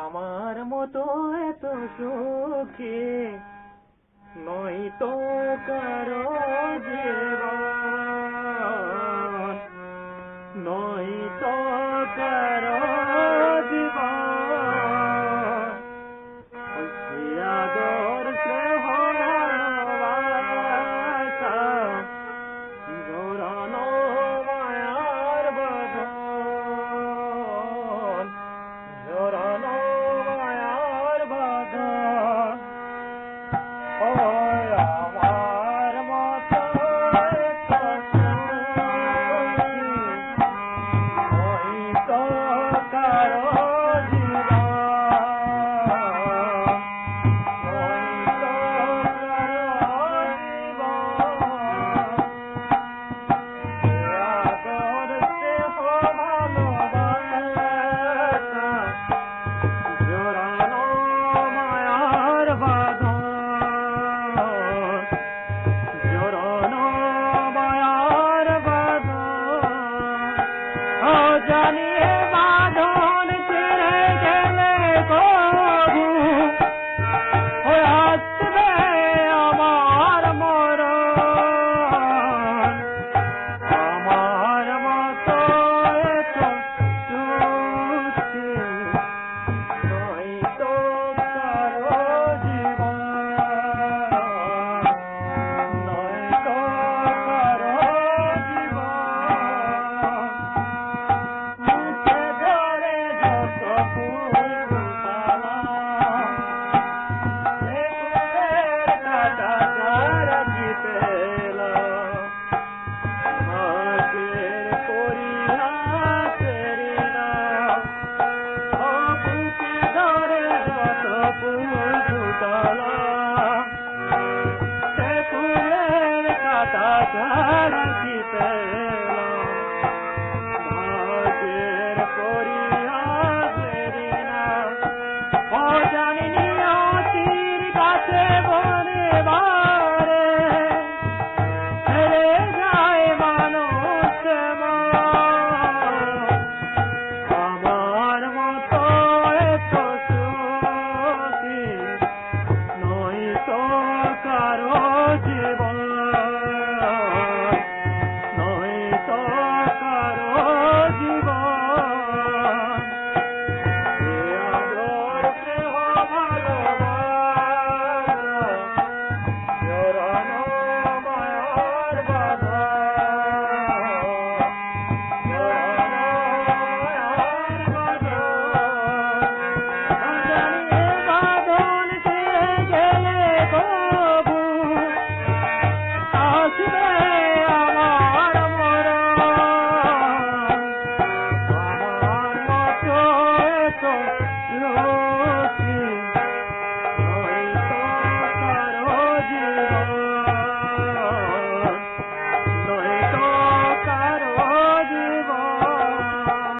আমার মতো এত সুখী নয় তো কারও জীবন Oh, i'll give Diego. No.